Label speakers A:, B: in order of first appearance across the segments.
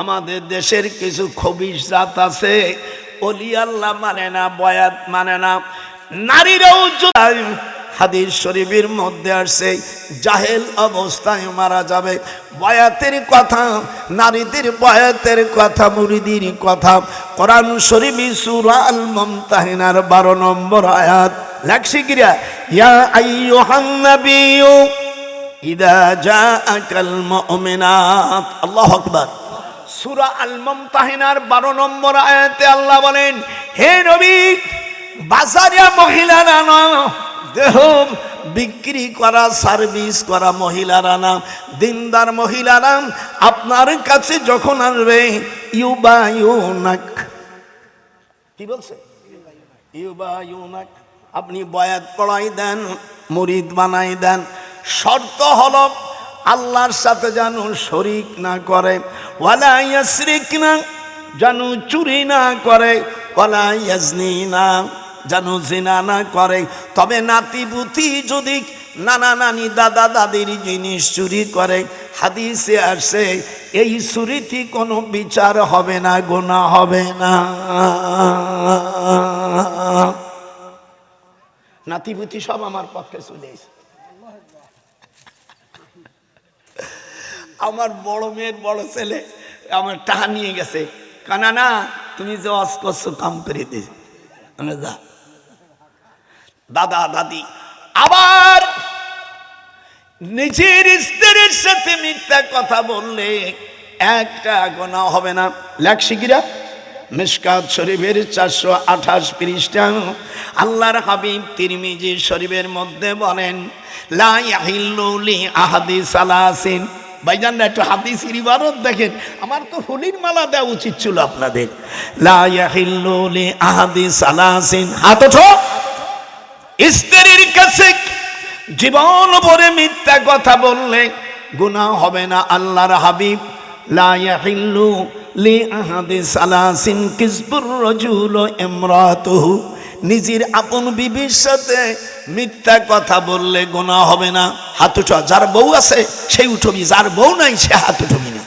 A: আমাদের দেশের কিছু খবিস জাত আছে অলি আল্লাহ মানে না, বয়াত মানে না। নারীরাও হাদিস শরীফের মধ্যে আসছে, জাহেল অবস্থায় মারা যাবে। বয়াতের কথা, নারীদের বয়াতের কথা, মুরিদির কথা। কোরআন শরীফ সূরা আল মুমতাহিনার 12 নম্বর আয়াত লাগছে কিরা ইয়া আইয়ুহান নাবিয়্যু, ইদা জাআকাল মুমিনাত। আল্লাহু আকবার। সূরা আল মুমতাহিনার 12 নম্বর আয়াতে আল্লাহ বলেন, হে নবী বাজারিয়া মহিলারা না, দেহ বিক্রি করা, সার্ভিস করা মহিলারা না, দিনদার মহিলারা, আপনার কাছে যখন আসবে ইউবা ইউনাক কি বলছে? ইউবা ইউনাক আপনি বয়াত পড়াই দেন, মুরিদ বানাই দেন। শর্ত হল, আল্লাহর সাথে যেন শরিক না করে। ওয়ালা ইয়াসরিক না যেন চুরি না করে, ওয়ালা ইয়াজনি না যেন জিনা না করে। তবে নাতি বুতি যদি নানা নানি দাদা দাদির জিনিস চুরি করে, হাদিসে আসে, এই চুরিটি কোনো বিচার হবে না গোনা হবে না। নাতিপুতি সব আমার পক্ষে চলে আমার বড় মেয়ের বড় ছেলে আমার টাকা নিয়ে গেছে। কানা, না, তুমি যে অস কাম করে দিস যা। দাদা, দাদি, আবার নিজের স্ত্রীর সাথে মিথ্যা কথা বললে একটা গোনা হবে না। লেখশিকিরা মিসকাত শরীফের চারশো আঠাশ পৃষ্ঠা। আল্লাহর হাবিব তিরমিজি শরীফের মধ্যে বলেন, লা ইয়াহিল্লুলি আহাদি সালাসিন। ভাইজান একটু হাদিস ইবারত দেখেন। আমার তো হোলির মালা দেওয়া উচিত ছিল আপনাদের। স্ত্রীর কাছে জীবন ভরে মিথ্যা কথা বললে গুনাহ হবে না আল্লাহর হাবিব। লা ইয়াহিল্লু লি আহাদি সালাসিন কিসবুর রাজুল ইমরাতুহু। নিজের আপন বিবির সাথে মিথ্যা কথা বললে গোনা হবে না। হাত উঠা যার বউ আছে সেই উঠবি যার বউ নাই সে হাত উঠবি না।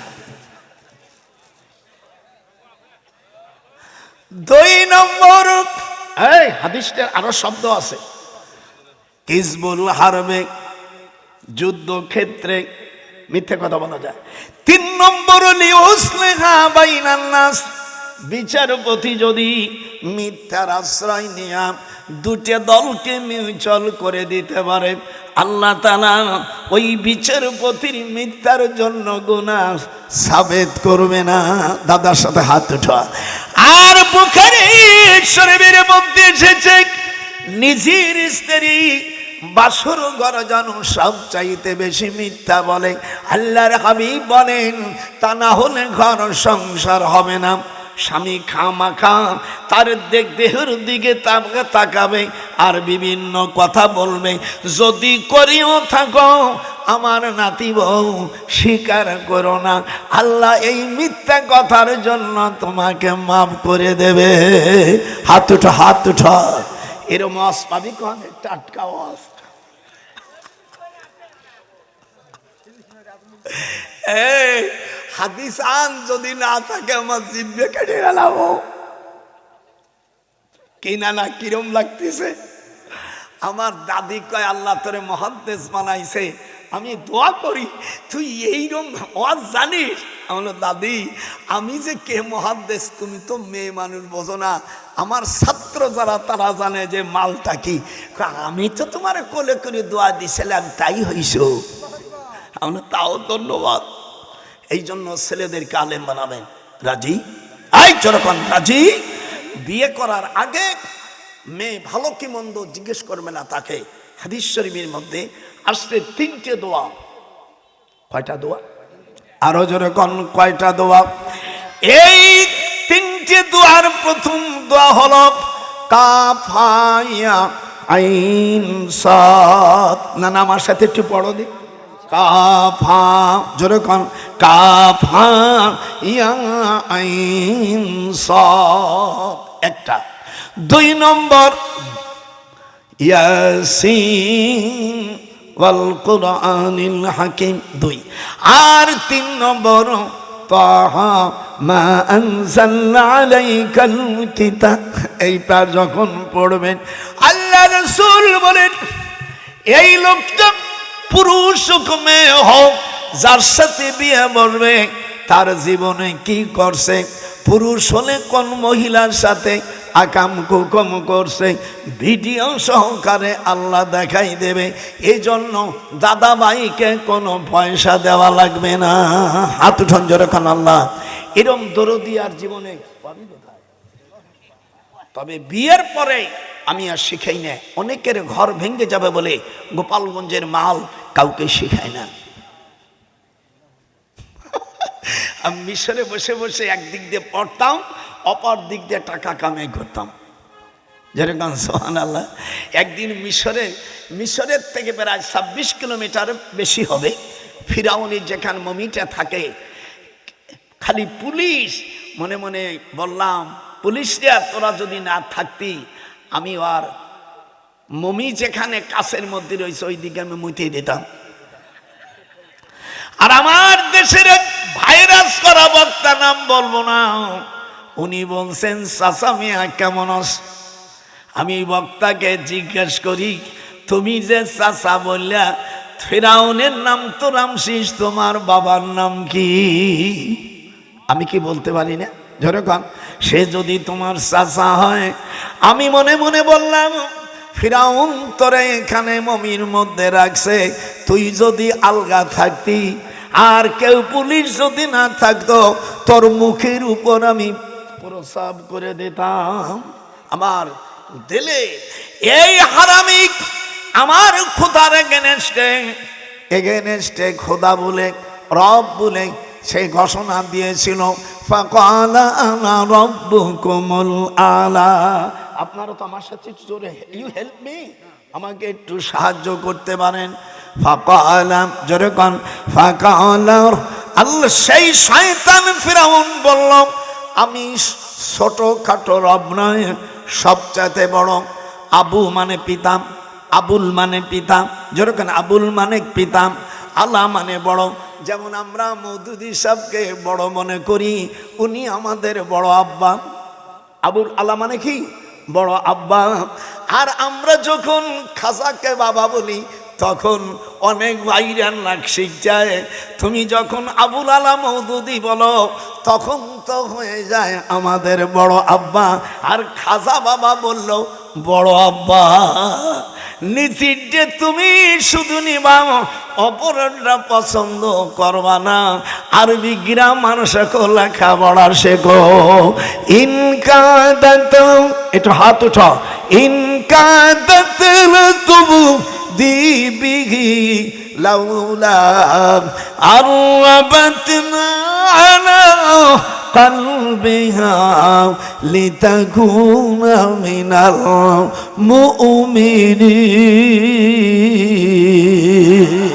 A: দুই নম্বর এই হাদিসটার আরও শব্দ আছে। কিসবুল হারবে যুদ্ধ ক্ষেত্রে মিথ্যে কথা বলা যায়। তিন নম্বর নাস। বিচারপতি যদি মিথ্যার আশ্রয় নেয়া দুটো দলকে মিউচল করে দিতে পারে, আল্লাহ তালা ওই বিচারপতির মিথ্যার জন্য গুণা সাবেত করবে না। দাদার সাথে হাত উঠা আর বুখারি শরীরের মধ্যে এসেছে, নিজের স্ত্রী বাসর ঘর যেন সব চাইতে বেশি মিথ্যা বলে। আল্লাহর হাবিব বলেন, তা না হলে ঘর সংসার হবে না। স্বামী খামাখা, তার দেখ দেহের দিকে তাকে তাকাবে আর বিভিন্ন কথা বলবে। যদি করিও থাকো, আমার নাতি বউ স্বীকার করো না। আল্লাহ এই মিথ্যা কথার জন্য তোমাকে মাফ করে দেবে। হাত উঠো হাত উঠো। এরম অস পাবি কন টাটকা অস এই হাদিস আন যদি না থাকে আমার জিভে কেটে গেলাম কিনা না কিরম লাগতেছে? আমার দাদি কয়, আল্লাহ তোরে মহাদ্দেশ বানাইছে। আমি দোয়া করি, তুই এইরকম ওয়াজ জানিস? আমার দাদি, আমি যে কে মহাদ্দেশ, তুমি তো মেয়ে মানুষ, বোঝো না। আমার ছাত্র যারা, তারা জানে যে মালটা কি। আমি তো তোমার কোলে করে দোয়া দিছিলাম, তাই হইছ। আমরা তাও ধন্যবাদ। এই জন্য ছেলেদেরকে আলেম বানাবেন। রাজি? এই যখন রাজি? বিয়ে করার আগে মেয়ে ভালো কি মন্দ জিজ্ঞেস করবে না তাকে। হাদিস শরীফের মধ্যে আসছে তিনটে দোয়া। কয়টা দোয়া? আরও জোরে কন কয়টা দোয়া? এই তিনটে দোয়ার প্রথম দোয়া হল, কাফায়া আইন সাত। না, আমার সাথে একটু পড়ো দিক। কাফা, জোরে কন, কাফা ইয়া আইন একটা, দুই নম্বর, ইয়াসিন ওয়াল কুরআনিল হাকিম, দুই। আর তিন নম্বর, তাহা মা আনজালনা আলাইকাল কিতাব এইটা যখন পড়বেন, আল্লাহ রাসূল বলেন, এই লোকটা পুরুষ হুকুমে হোক, যার সাথে বিয়ে বলবে তার জীবনে কি করছে? পুরুষ হলে কোন মহিলার সাথে আকাম কুকম করছে? ভিডিও সহকারে আল্লাহ দেখাই দেবে। এই জন্য দাদা ভাইকে কোনো পয়সা দেওয়া লাগবে না। হাত উঠন যেরকম আল্লাহ। এরম দরদি আর জীবনে? তবে বিয়ের পরে আমি আর শিখাই না। অনেকের ঘর ভেঙে যাবে বলে গোপালগঞ্জের মাল কাউকে শিখায় না। আমি মিশরে বসে বসে একদিক দিয়ে পড়তাম, অপর দিক দিয়ে টাকা কামাই করতাম। যেরকম সোহান আল্লাহ একদিন মিশরে, মিশরের থেকে প্রায় ছাব্বিশ কিলোমিটার বেশি হবে। ফিরাউনি যেখান মমিটা থাকে, খালি পুলিশ, মনে মনে বললাম, পুলিশ পুলিশরা তোরা যদি না থাকতি আমি আর মমি যেখানে কাছের মধ্যে রয়েছে ওই দিকে আমি মুতে দিতাম। আর আমার দেশের ভাইরাস করা বক্তা নাম বলব না। উনি বলছেন, চাচা মিয়া, কেমন আমি বক্তাকে জিজ্ঞেস করি, তুমি যে চাচা বললা, ফেরাউনের নাম তো রামশিস, তোমার বাবার নাম কি? আমি কি বলতে পারি না? যেরকম সে যদি তোমার চাচা হয় আমি মনে মনে বললাম, ফিরাউন তোরে এখানে মমির মধ্যে রাখছে, তুই যদি আলগা থাকতি, আর কেউ পুলিশ যদি না থাকতো, তোর মুখের উপর আমি প্রসাব করে দিতাম। আমার দিলে এই হারামিক আমার খোদার এগেনেস্টে এগেনেস্টে খোদা বলে, রব বলে সেই ঘোষণা দিয়েছিল, ফাকালা আনা রব্বুকুমুল আলা। আপনারা তো আমার সাথে জোরে ইউ হেল্প মি আমাকে একটু সাহায্য করতে পারেন। ফাকালা, জোরে কন। ফাকালা, আল্লাহ সেই শয়তান ফিরাউন বলল, আমি ছোট খাটো রব নয় সবচাইতে বড়। আবু মানে পিতাম আবুল মানে পিতা যেরকম আবুল মানে পিতাম আল্লাহ মানে বড়। যেমন আমরা মৌদুদি সাহেবকে বড় মনে করি, উনি আমাদের বড় আব্বা। আবুল আল্লাহ মানে কি? বড় আব্বা। আর আমরা যখন খাজাকে বাবা বলি, তখন অনেক বাইরের নাক যায়। তুমি যখন আবুল আলাম মৌদুদি বলো, তখন তো হয়ে যায় আমাদের বড় আব্বা। আর খাজা বাবা বলল বড় আব্বা নিচির যে তুমি শুধু নিবা অপরাধটা পছন্দ করবা না। আরবি গ্রাম লেখা পড়া শেখো। ইনকাদাত একটু হাত উঠ। উঠো ইনকাদাত তবু দিবিহি لولا أربتنا على قلبها لتكون من المؤمنين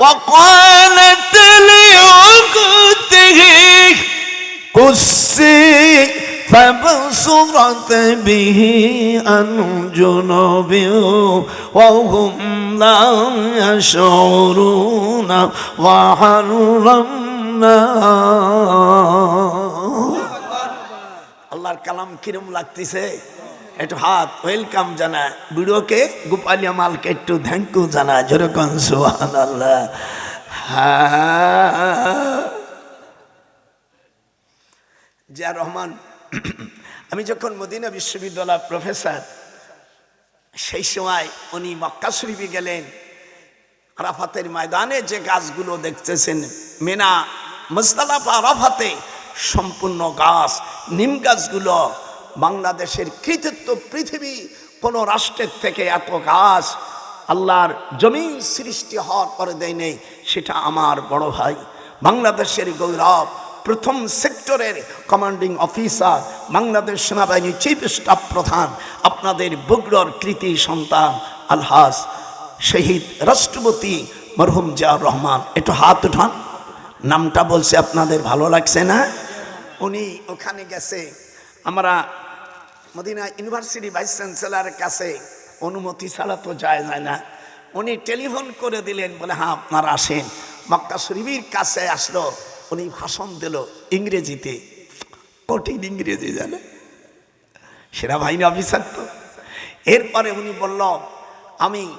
A: وقال به عن جنوب وهم لا يشعرون وحرمنا আল্লাহর কালাম কিরম লাগতেছে একটু হাত ওয়েলকাম জানা ভিডিওকে গোপালিয়া মালকে একটু থ্যাংক ইউ জানা যেরকম সোহান আল্লাহ জিয়া রহমান আমি যখন মদিনা বিশ্ববিদ্যালয় প্রফেসর, সেই সময় উনি মক্কা শরীফে গেলেন। আরাফাতের ময়দানে যে গাছগুলো দেখতেছেন, মেনা মুস্তালাফা আরাফাতে সম্পূর্ণ গাছ, নিম গাছগুলো, বাংলাদেশের কৃতিত্ব পৃথিবী, কোনো রাষ্ট্রের থেকে এত গাছ, আল্লাহর জমিন সৃষ্টি হওয়ার পরে দেয় নেই, সেটা আমার বড় ভাই। বাংলাদেশের গৌরব প্রথম সেক্টরের কমান্ডিং অফিসার বাংলাদেশ সেনাবাহিনীর চিফ স্টাফ প্রধান, আপনাদের বগুড়ার কৃতি সন্তান আলহাস শহীদ রাষ্ট্রপতি মরহুম জিয়াউর রহমান। একটু হাত উঠান। নামটা বলছে, আপনাদের ভালো লাগছে না? উনি ওখানে গেছে। আমরা মদিনা ইউনিভার্সিটি ভাইস চ্যান্সেলারের কাছে অনুমতি ছাড়া তো যায় যায় না। উনি টেলিফোন করে দিলেন, বলে হ্যাঁ আপনারা আসেন। মক্কা শরীফের কাছে আসলো। উনি ভাষণ দিল ইংরেজিতে। কঠিন ইংরেজি জানে। সেনাবাহিনী অফিসার তো। এরপরে উনি বলল, আমি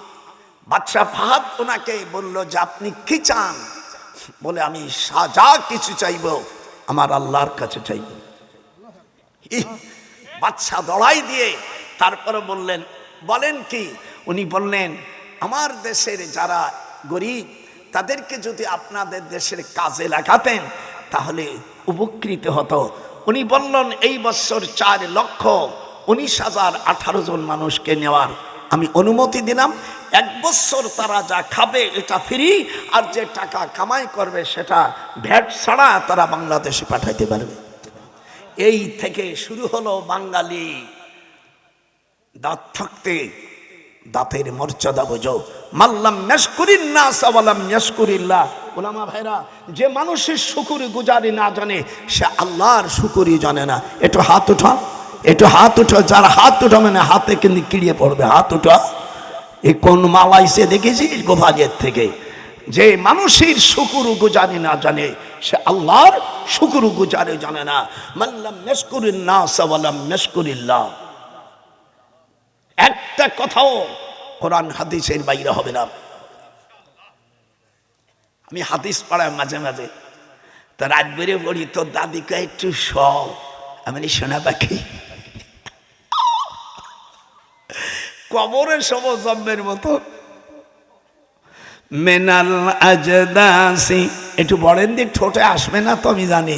A: বাদশাহ ফাহাদ ওনাকে বলল যে আপনি কি চান? বলে, আমি সা- যা কিছু চাইব, আমার আল্লাহর কাছে চাইব। বাদশাহ দড়াই দিয়ে তারপরে বললেন, বলেন কি? উনি বললেন, আমার দেশের যারা গরিব তাদেরকে যদি আপনাদের দেশের কাজে লাগাতেন, তাহলে উপকৃত হতো। উনি বললেন, এই বছর চার লক্ষ উনিশ হাজার আঠারো জন মানুষকে নেওয়ার আমি অনুমতি দিলাম। এক বছর তারা যা খাবে এটা ফ্রি, আর যে টাকা কামাই করবে সেটা ভ্যাট ছাড়া তারা বাংলাদেশে পাঠাইতে পারবে। এই থেকে শুরু হলো বাঙালি দাঁত থাকতে। দাঁতের মর্যাদা বোঝো। মাল্লাম মেশকুরিন না সাবালাম মেশকুরিল্লাহ ওলামা ভাইরা, যে মানুষের শুকুরি গুজারি না জানে, সে আল্লাহর শুকুরি জানে না। একটু হাত উঠা। একটু হাত উঠো, যার হাত উঠো মানে হাতে কিন্তু কিড়িয়ে পড়বে। হাত উঠা। এই কোন মালাইসে দেখেছিস গোভাগের থেকে? যে মানুষের শুকুরু গুজারি না জানে, সে আল্লাহর শুকুরু গুজারে জানে না। মাল্লাম মেশকুরিন না সাবালাম মেশকুরিল্লাহ একটা কথাও কোরআন হাদিসের বাইরে হবে না। আমি হাদিস পড়াই মাঝে মাঝে। তো রাত বেড়ে পড়ি, তোর দাদিকে একটু সব আমি সোনা পাখি কবরে সব জন্মের মতো। মেনাল আজদাসি। একটু বলেন দিক ঠোঁটে আসবে না তো আমি জানি।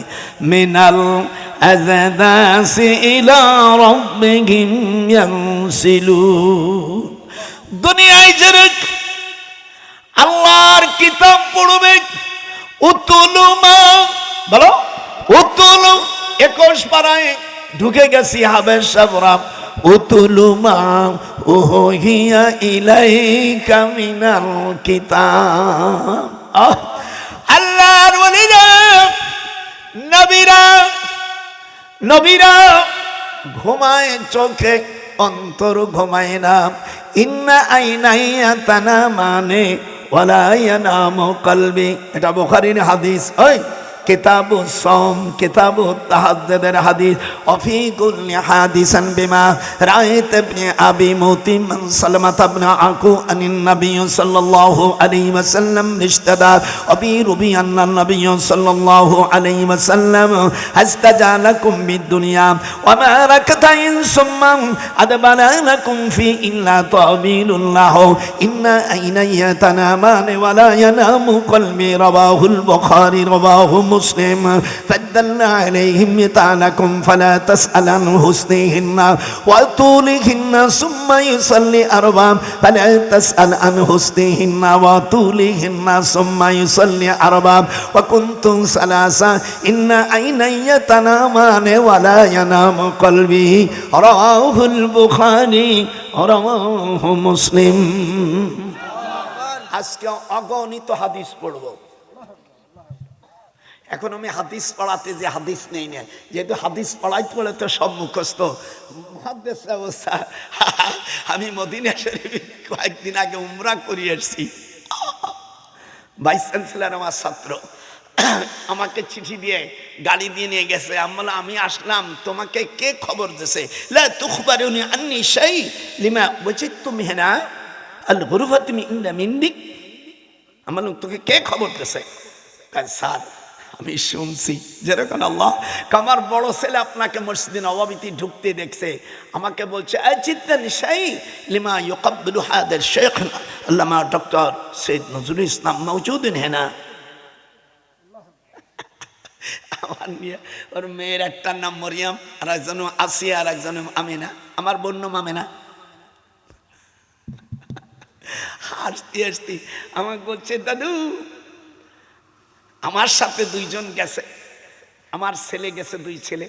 A: মেনাল আজদাসি ইলা রাব্বিহিম দুনিয়ায় যারা আল্লাহর কিতাব পড়বে বলো উতুলু একুশ পাড়ায় ঢুকে গেছি হাবের সাবরাম। ওহিয়া আহ, আল্লাহর ঘুমায় চোখে অন্তর ঘুমায় না ইন্না আইনাইয়া তানা মানে ওলাইয়া নাম কলবি। এটা বোখারির হাদিস। ওই কিতাবু সম কিতাবু তাহাজ্জুদের হাদিস অফি কুল্লি হাদিসান বিমা রাআইত ইবনে আবি মুতিম মান সালামাত ইবনে আকু আনিন নবী সাল্লাল্লাহু আলাইহি ওয়াসাল্লাম ইশতাদা, অবি রুবি আন্না নবী সাল্লাল্লাহু আলাইহি ওয়াসাল্লাম হাস্তাজালাকুম বিদ-দুনিয়া, ওয়া মা রাকাতাইন সুম্মা আদবারা ফি ইল্লা তাবিলুল্লাহ, ইন্না আইনাইয়া তানামান ওয়া লা ইয়ানামু কলবি, রাওয়াহুল বুখারী, রাওয়াহু ফালা তাসআল আন হুসনিহিন্না ওয়া তুলিহিন্না সুম্মা ইউসাল্লি আরবা ফালা তাসআল আন হুসনিহিন্না ওয়া তুলিহিন্না সুম্মা ইউসাল্লি আরবা ওয়া কুনতুম সালাসা ইন্না আইনাইয়া তানামান ওয়া লা ইয়ানামু কলবি রাওয়াহুল বুখারী রাওয়াহু মুসলিম আজকে অগণিত হাদিস পড়ব। এখন আমি হাদিস পড়াতে যে হাদিস নেই না যেহেতু হাদিস পড়াই পড়ে তো সব মুখস্থ। অবস্থা। আমি মদিনা শরীফ কয়েকদিন আগে উমরা করিয়ে এসছি ভাইস চ্যান্সেলার আমার ছাত্র আমাকে চিঠি দিয়ে গাড়ি দিয়ে নিয়ে গেছে। আমি বললাম, আমি আসলাম তোমাকে কে খবর দিছে? লা তুখবারুনি আন্নি শাই লিমা বচিত্তু মিহনা আল গুরুফাতি মিন্দা মিন্দিক। আমি তোকে কে খবর দিছে? স্যার আমি শুনছি। যেরকম আল্লাহ আমার বড় ছেলে আপনাকে মসজিদে নবাবিতে ঢুকতে দেখছে, আমাকে বলছে লিমা ইউকাব্বিলু হাদের শেখ আল্লামা ডক্টর সৈয়দ নজরুল ইসলাম মৌজুদিন হেনা। ওর মেয়ের একটার নাম মরিয়াম, আর একজন আসিয়া, আর একজন আমিনা। আমার বন্য মামেনা হাসতে হাসতে আমাকে বলছে, দাদু আমার সাথে দুইজন গেছে। আমার ছেলে গেছে, দুই ছেলে।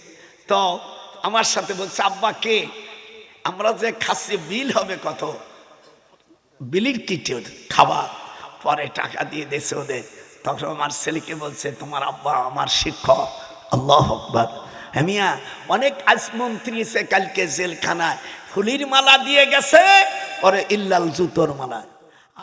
A: তো আমার সাথে বলছে, আব্বা, কে? আমরা যে খাচ্ছি বিল হবে কত? বিলির কিটে খাবার। পরে টাকা দিয়ে দেশে ওদের। তখন আমার ছেলেকে বলছে, তোমার আব্বা আমার শিক্ষক। আল্লাহ আকবর। হ্যামিয়া অনেক আজ মন্ত্রী এসে কালকে জেলখানায় ফুলির মালা দিয়ে গেছে, পরে ইল্লাল জুতোর মালা।